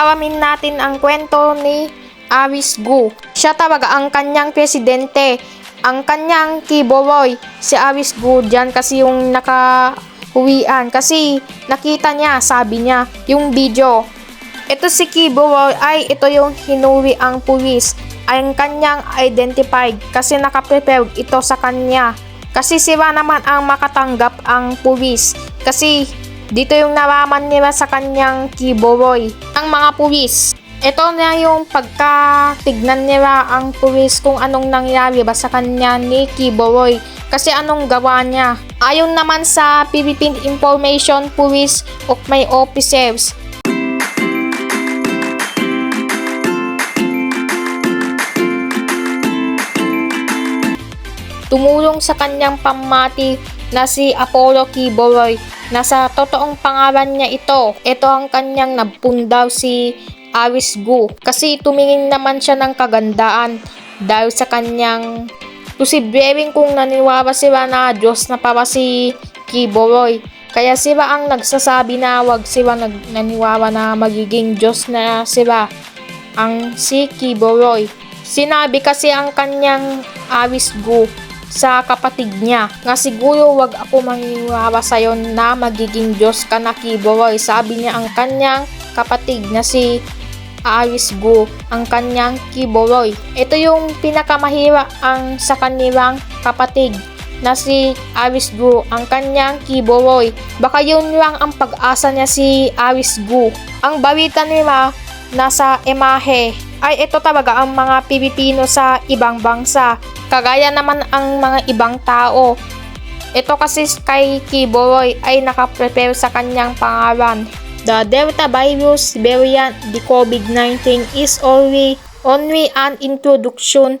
Alamin natin ang kwento ni Aris Gu. Siya talaga ang kanyang presidente. Ang kanyang keyboy, si Aris Gu, dyan kasi yung nakahuwian. Kasi nakita niya, sabi niya, yung video. Ito si Kiboy ay ito yung hinuwi ang pulis. Ang kanyang identified kasi nakaprepare ito sa kanya. Kasi sila naman ang makatanggap ang pulis. Kasi dito yung naraman nila sa kanyang Kiboy. Ang mga pulis. Ito na yung pagkatignan nila ang pulis kung anong nangyari ba sa kanya ni Kiboy. Kasi anong gawa niya. Ayon naman sa Philippine Information Police of my officers, tumulong sa kanyang pamati na si Apollo Kiboy na sa totoong pangalan niya ito. Ito ang kanyang nagpundaw si Aris Gu kasi tumingin naman siya ng kagandaan dahil sa kanyang posibleng kung naniwala sila na Diyos na para si Kiboy. Kaya sila ang nagsasabi na wag sila nag naniwala na magiging Diyos na sila ang si Kiboy. Sinabi kasi ang kanyang Aris Gu sa kapatid niya nga siguro wag ako maniniwala sa'yo na magiging Diyos ka na Kiboy. Sabi niya ang kanyang kapatid na si Aris Gu, ang kanyang Kiboy. Ito yung pinakamahira ang sa kanilang kapatid na si Aris Gu, ang kanyang Kiboy. Baka yun lang ang pag-asa niya si Aris Gu. Ang balita nila nasa emahe ay ito talaga ang mga Pilipino sa ibang bangsa. Kagaya naman ang mga ibang tao. Ito kasi kay Kiboy ay nakaprepare sa kanyang pangalan. The Delta virus variant, the COVID-19 is only, only an introduction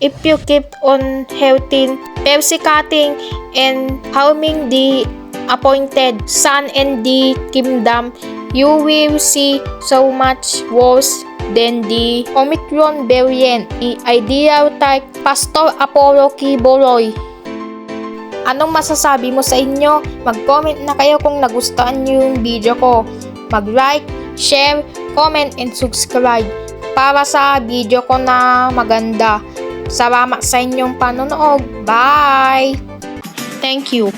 if you keep on hurting, persecuting, and harming the appointed son and the kingdom, you will see so much worse than the Omicron variant, the ideal type Pastor Apollo Kiboloy. Anong masasabi mo sa inyo? Mag-comment na kayo kung nagustuhan niyo yung video ko. Mag-like, share, comment, and subscribe para sa video ko na maganda. Salamat sa inyong panonood. Bye! Thank you.